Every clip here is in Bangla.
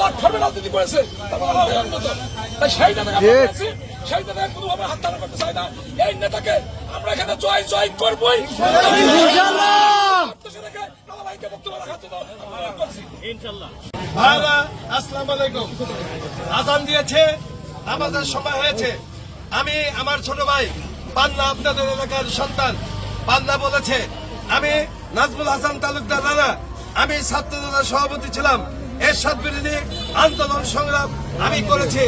প্ল্যাটফর্মে রাজনীতি করেছে তারপর আমাদের উন্নত তাই সেই নেতাকে সেই নেতাকে কোনোভাবে হাতছাড়া করতে চাই না। এই নেতাকে আমরা এখানে জয় জয় করবই। সেটাকে দাদাভাইকে বক্তব্য রাখার জন্য আমরা করছি। ভাইরা আসসালাম আলাইকুম। আজান দিয়েছে আমাদের সময় হয়েছে। আমি আমার ছোট ভাই পান্না আপনাদের এলাকার সন্তান। পান্না বলেছে আমি নাজমুল হাসান তালুকদার রানা আমি ছাত্র দলের সভাপতি ছিলাম। এরশাদ বিরোধী আন্দোলন সংগ্রাম আমি করেছি।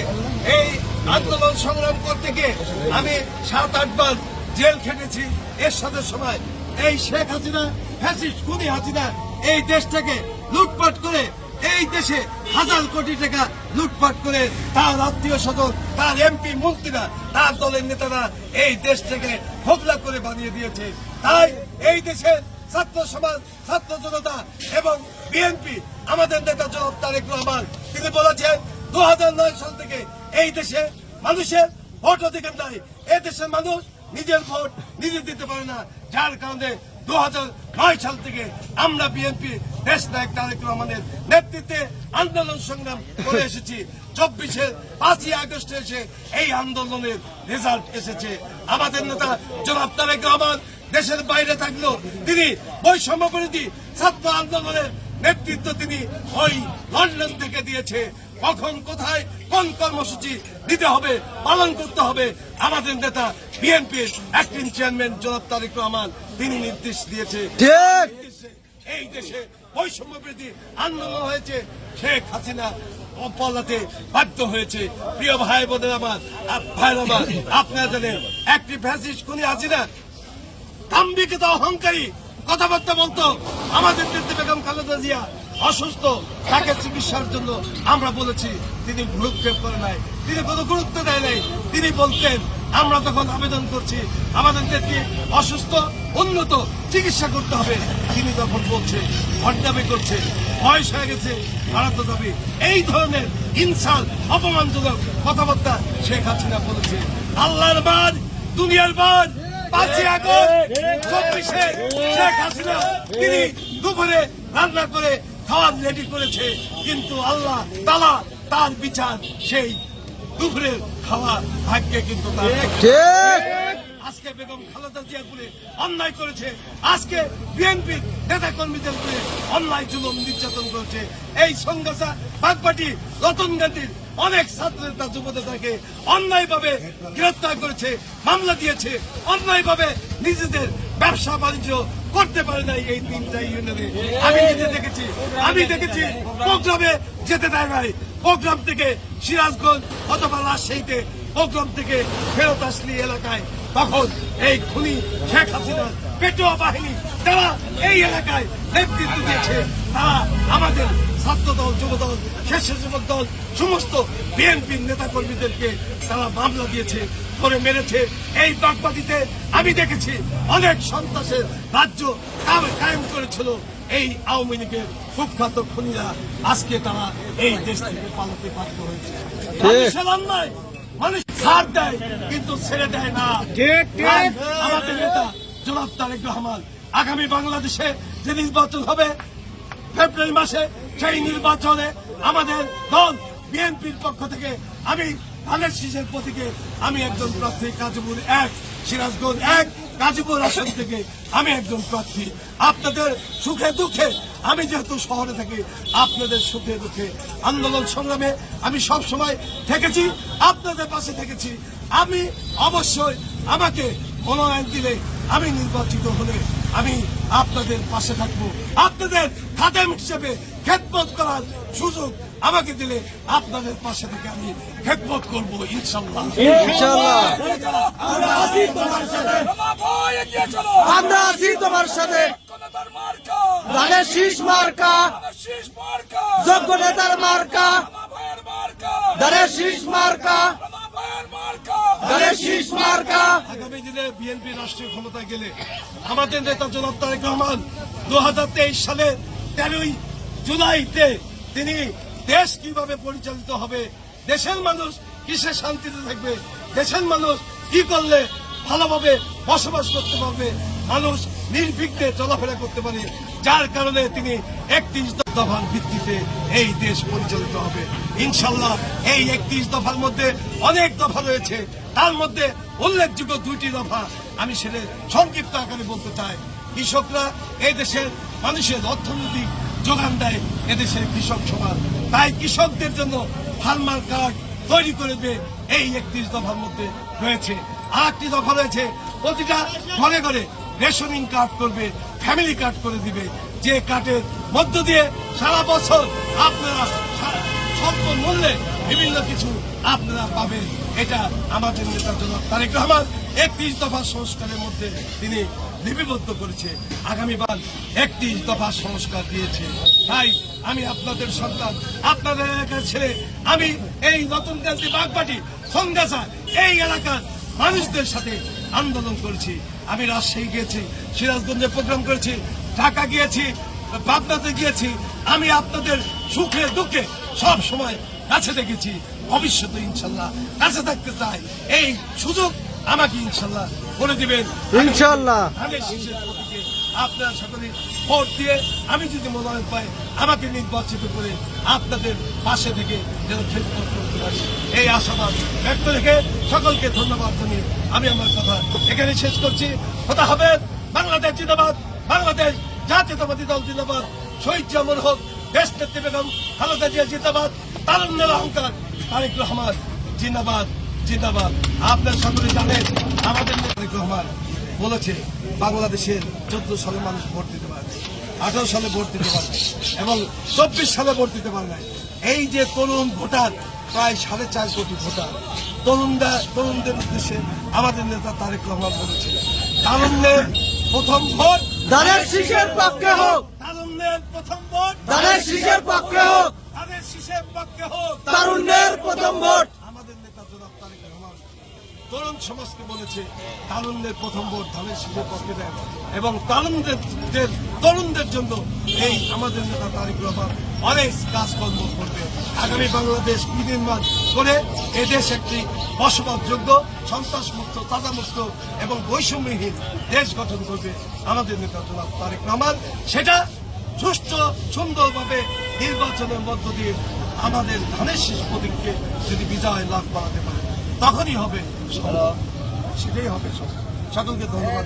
এই আন্দোলন সংগ্রাম করতে গিয়ে আমি সাত আটবার জেল খেটেছি এরশাদের সময়। এই শেখ হাসিনা, ফ্যাসিস্ট খুনি হাসিনা এই দেশটাকে লুটপাট করে, এই দেশে হাজার কোটি টাকা লুটপাট করে তার আত্মীয় স্বজন, তার এমপি মন্ত্রীরা, তার দলের নেতারা এই দেশ থেকে হোগলা করে বানিয়ে দিয়েছে। তাই এই দেশের ছাত্র সমাজ, ছাত্র জনতা এবং বিএনপি আমাদের নেতা জনাব তারেক রহমান, তিনি বলেছেন দু হাজার নয় সাল থেকে এই দেশে মানুষের ভোট অধিকার নাই। এই দেশের মানুষ নিজের ভোট নিজে দিতে পারে না। যার কারণে দু সাল থেকে আমরা বিএনপি দেশ নায়ক তারেক রহমানের নেতৃত্বে আন্দোলন সংগ্রাম করে এসেছি। চব্বিশে পাঁচই আগস্টে এসে এই আন্দোলনের রেজাল্ট এসেছে। আমাদের নেতা জনাব তারেক রহমান দেশের বাইরে থাকলেও তিনি বৈষম্য বিরোধী ছাত্র আন্দোলনের নেতৃত্ব তিনি ওই লন্ডন থেকে দিয়েছে। কখন কোথায় কোন কর্মসূচি দিতে হবে পালন করতে হবে আমাদের নেতা বিএনপির অ্যাক্টিং চেয়ারম্যান জনাব তারেক রহমান তিনি নির্দেশ দিয়েছে। এই দেশে- বৈষম্য বিরোধী আন্দোলন হয়েছে। শেখ হাসিনা পলাতে বাধ্য হয়েছে। প্রিয় ভাই বোনের আমার ভাই আমার আপনারা জানেন একটি ফ্যাসিস্ট খুনি হাসিনা দাম্ভিকতা অহংকারী কথাবার্তা বলতো। আমাদের নেত্রী বেগম খালেদা জিয়া অসুস্থ, তাকে চিকিৎসার জন্য আমরা বলেছি, তিনি ভ্রুক্ষেপ করে নাই, তিনি কোনো গুরুত্ব দেয় নাই। তিনি বলতেন, আমরা তখন আবেদন করছি, আমাদের নেত্রী অসুস্থ, উন্নত, চিকিৎসা করতে হবে। তিনি তখন বলছে, ভণ্ডামি করছে, বয়স হয়ে গেছে ভারত হবে এই ধরনের ইনসাল, অপমানজনক কথাবার্তা শেখ হাসিনা বলেছে। আল্লাহর বাদ, দুনিয়ার বাদ পাঁচই আগস্ট চব্বিশে শেখ হাসিনা। তিনি দুপুরে রান্না করে খাওয়ার রেডি করেছে। কিন্তু আল্লাহ তালা তার বিচার সেই দুপুরের খাওয়া ভাগ্যে কিন্তু তার আজকে বেগম খালেদা জিয়া করে অন্যায় করেছে। আজকে বিএনপি নেতা কর্মীদের করে অন্যায় জুলুম নির্যাতন করেছে। এই সংঘাসা বাগপাটি রতন গান্ধীর অনেক ছাত্র নেতা অন্যায়ভাবে অন্যায় ভাবে গ্রেফতার করেছে, মামলা দিয়েছে অন্যায় ভাবে নিজেদের ব্যবসা বাণিজ্য করতে পারে নাই এই তিনটা ইউনিয়নে। আমি নিজে দেখেছি, আমি দেখেছি, প্রোগ্রামে যেতে দেয় নাই। প্রোগ্রাম থেকে সিরাজগঞ্জ অথবা রাজশাহীতে প্রোগ্রাম থেকে ফেরত আসলি এলাকায়। তখন এই খুনি শেখ হাসিনা পেটোয়া বাহিনী যারা এই এলাকায় নেতৃত্ব দিয়েছে তারা আমাদের ছাত্র দল যুব দল স্বেচ্ছাসেবক দল সমস্ত বিএনপির নেতা কর্মীদেরকে তারা মামলা দিয়েছে করে মেরেছে। এই বাগবাটিতে আমি দেখেছি অনেক সন্ত্রাসের রাজ্য কাম- কায়েম করেছিল। এই আওয়ামী লীগের কুখ্যাত খুনিরা আজকে তারা এই দেশ থেকে পালাতে বাধ্য হয়েছে। মানুষ ছাড় দেয় কিন্তু ছেড়ে দেয় না। আমাদের নেতা জনাব তারেক রহমান। আগামী বাংলাদেশে যে নির্বাচন হবে ফেব্রুয়ারি মাসে সেই নির্বাচনে আমাদের দল বিএনপির পক্ষ থেকে আমি ধানের শীষের প্রতীকে আমি একজন প্রার্থী গাজীপুর এক সিরাজগঞ্জ এক গাজীপুর আসন থেকে আমি একজন প্রার্থী। আপনাদের সুখে দুঃখে আমি যেহেতু শহরে থাকি আপনাদের সুখে দুঃখে আন্দোলন সংগ্রামে আমি সব সময় থেকেছি আপনাদের পাশে থেকেছি। আমি অবশ্যই আমাকে মনোনয়ন দিলে আমি নির্বাচিত হলে আমি আপনাদের পাশে থাকব। আপনাদের খাদেম হিসেবে খেদমত করার সুযোগ আমাকে দিলে আপনাদের পাশে থেকে আমি খেদমত করব ইনশাল্লাহ ইনশাআল্লাহ। আমরা আছি তোমার সাথে। ধানের শীষ মার্কা। যোগ্য নেতার মার্কা। ধানের শীষ মার্কা। আমার ভাইয়ের মার্কা। ধানের শীষ মার্কা। আগামী দিনে বিএনপি রাষ্ট্রীয় ক্ষমতায় গেলে আমাদের নেতা জনাব তারেক রহমান দু সালে তেরোই জুলাইতে তিনি দেশ কীভাবে পরিচালিত হবে দেশের মানুষ কিসে শান্তিতে থাকবে দেশের মানুষ কি করলে ভালোভাবে বসবাস করতে পারবে মানুষ নির্বিঘ্নে চলাফেরা করতে পারে, যার কারণে তিনি একত্রিশ দফার ভিত্তিতে এই দেশ পরিচালিত হবে। ইনশাল্লাহ এই একত্রিশ দফার মধ্যে অনেক দফা রয়েছে। তার মধ্যে উল্লেখযোগ্য দুইটি দফা আমি সেটা সংক্ষিপ্ত আকারে বলতে চাই। কৃষকরা এই দেশের মানুষের অর্থনৈতিক যোগান দেয় এদেশের কৃষক সমাজ। তাই কৃষকদের জন্য ফার্মার কার্ড তৈরি করে দেবে এই একত্রিশ দফার মধ্যে রয়েছে। আর একটি দফা রয়েছে, প্রতিটা ঘরে ঘরে রেশনিং কার্ড করবে ফ্যামিলি কার্ড করে দিবে, যে কার্ডের মধ্য দিয়ে সারা বছর আপনারা স্বল্প মূল্যে বিভিন্ন কিছু আপনারা পাবেন। এটা আমাদের নেতা জনাব তারেক রহমান একত্রিশ দফা সংস্কারের মধ্যে তিনি লিপিবদ্ধ করেছে। আগামীবার একত্রিশ দফা সংস্কার দিয়েছে। তাই আমি আপনাদের সন্তান, আপনাদের এলাকার ছেলে। আমি এই নতুন গান্ধী বাগবাটি সন্ধ্যাসা এই এলাকার মানুষদের সাথে আন্দোলন করেছি। আমি রাজশাহী গিয়েছি সিরাজগঞ্জে প্রোগ্রাম করেছি ঢাকা গিয়েছি পাবনাতে গিয়েছি আমি আপনাদের সুখে দুঃখে সব সময় কাছে দেখেছি। ভবিষ্যতে ইনশাল্লাহ কাছে থাকতে চাই। এই সুযোগ আমাকে ইনশাল্লাহ করে দিবেন। ইনশাল্লাহ। আপনারা সকলে ভোট দিয়ে আমি যদি মনোনয়ন পাই, আমাকে নির্বাচিত করে আপনাদের পাশে থেকে যেন খেদমত করতে পারি। এই আশাবাদ ব্যক্ত রেখে সকলকে ধন্যবাদ জানিয়ে আমি আমার কথা এখানে শেষ করছি। কথা হবে বাংলাদেশ জিন্দাবাদ, বাংলাদেশ জাতীয়তাবাদী দল জিন্দাবাদ। শহীদ জামুর হক দেশ নেত্রী বেগম খালেদা জিয়া জিন্দাবাদ, তারুণ্যের অহংকার তারেক রহমান জিন্দাবাদ জিন্দাবাদ। আপনার সকলে জানেন, আমাদের তারেক রহমান বলেছে বাংলাদেশের চোদ্দ সালে মানুষ ভোট দিতে পারে আঠারো সালে ভোট দিতে পারবে এবং চব্বিশ সালে ভোট দিতে পারবে এই যে তরুণ ভোটার প্রায় সাড়ে চার কোটি ভোটার তরুণরা তরুণদের উদ্দেশ্যে আমাদের নেতা তারেক রহমান বলেছিল তারুণ্যের প্রথম ভোট ধানের শীষের পক্ষে হোক। তারুণ্যের প্রথম ভোট ধানের শীষের পক্ষে হোক। তাদের শিশের পক্ষে হোক। তারুণ্যের প্রথম ভোট তরুণ সমাজকে বলেছে তারুণদের প্রথম ভোট ধানের শীষের পক্ষে দেন এবং তারুণদের দের- তরুণদের জন্য এই আমাদের নেতা তারিক রহমান অনেক কাজকর্ম করবে। আগামী বাংলাদেশ বিনির্মাণ করে এদেশ একটি বসবাসযোগ্য, সন্ত্রাসমুক্ত, তাজামুক্ত এবং বৈষম্যহীন দেশ গঠন করবে আমাদের নেতা জনাব তারেক রহমান। সেটা সুষ্ঠু, সুন্দরভাবে নির্বাচনের মধ্য দিয়ে আমাদের ধানের শীষ প্রতীককে যদি বিজয় লাভ করাতে পারে। তখনই হবে। সেটাই হবে সকলকে ধন্যবাদ